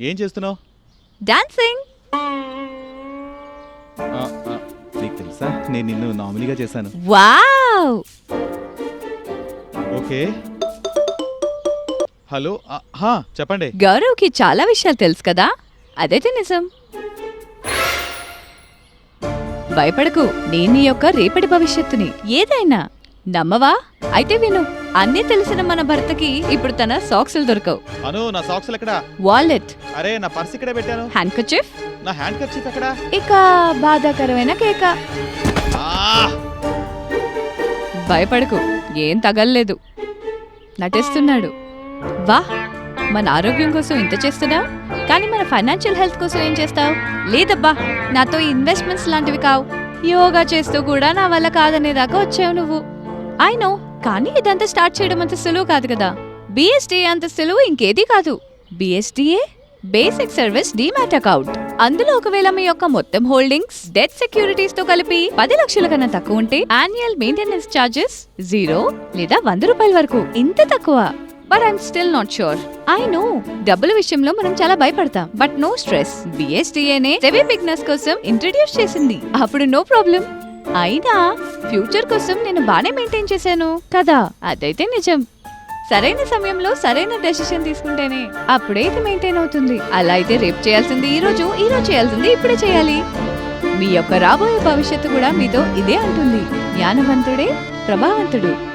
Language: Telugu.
ఏం చేస్తున్నావు? డాన్సింగ్ నీకు తెలుసా? నేను నిన్ను నామినీగా చేశాను. Wow okay. హలో హా, చెప్పండి. గౌరవ్కి చాలా విషయాలు తెలుసు కదా? అదైతే నిజం. భయపడకు నేను నీ యొక్క రేపటి భవిష్యత్తుని. ఏదైనా నమ్మవా? అయితే విను. అన్నీ తెలిసిన మన భర్తకి ఇప్పుడు తన సాక్సులు దొరకవు. అను నా సాక్స్లు ఎక్కడా? వాలెట్ అరే నా పర్స్ ఇక్కడే పెట్టాను. హ్యాండ్ కచిఫ్ నా హ్యాండ్ కర్చీఫ్ ఎక్కడా? ఇక బాధాకరమైన కేక! భయపడకు ఏం తగల్లేదు. నటిస్తున్నాడు. వా మన ఆరోగ్యం కోసం ఇంత చేస్తున్నావు? కానీ మన ఫైనాన్షియల్ హెల్త్ కోసం ఏం చేస్తావు? లేదబ్బా నాతో ఇన్వెస్ట్మెంట్స్ లాంటివి కావు. యోగా చేస్తూ కూడా నా వల్ల కాదనేదాకా వచ్చావు నువ్వు. ఐ నో కానీ ఇదంతా స్టార్ట్ చేయడం అంత సులువు కాదు కదా. బిఎస్డిఏ అంత సులువు ఇంకేది కాదు. BSDA basic service demat account. అందులో ఒకవేళ మీ యొక్క మొత్తం హోల్డింగ్స్ డెత్ సెక్యూరిటీస్తో కలిపి పది లక్షల కన్నా తక్కువ ఉంటే యాన్యువల్ మెయింటెనెన్స్ చార్జెస్ జీరో లేదా వంద రూపాయల వరకు. ఇంత తక్కువ? But I'm still not sure I know డబ్బుల విషయంలో మనం చాలా భయపడతాం. But no stress. బిఎస్డిఏనే savvy bigness కోసం ఇంట్రడ్యూస్ చేసింది. అప్పుడు నో ప్రాబ్లం. అయినా ఫ్యూచర్ కోసం నేను బాగానే మెయింటైన్ చేశాను కదా? అదైతే నిజం. సరైన సమయంలో సరైన డెసిషన్ తీసుకుంటేనే అప్పుడే ఇది మెయింటైన్ అవుతుంది. అలా అయితే రేపు చేయాల్సింది ఈ రోజు ఈ రోజు చేయాల్సింది ఇప్పుడే చేయాలి. మీ యొక్క రాబోయే భవిష్యత్తు కూడా మీతో ఇదే అంటుంది. జ్ఞానవంతుడే ప్రభావంతుడు.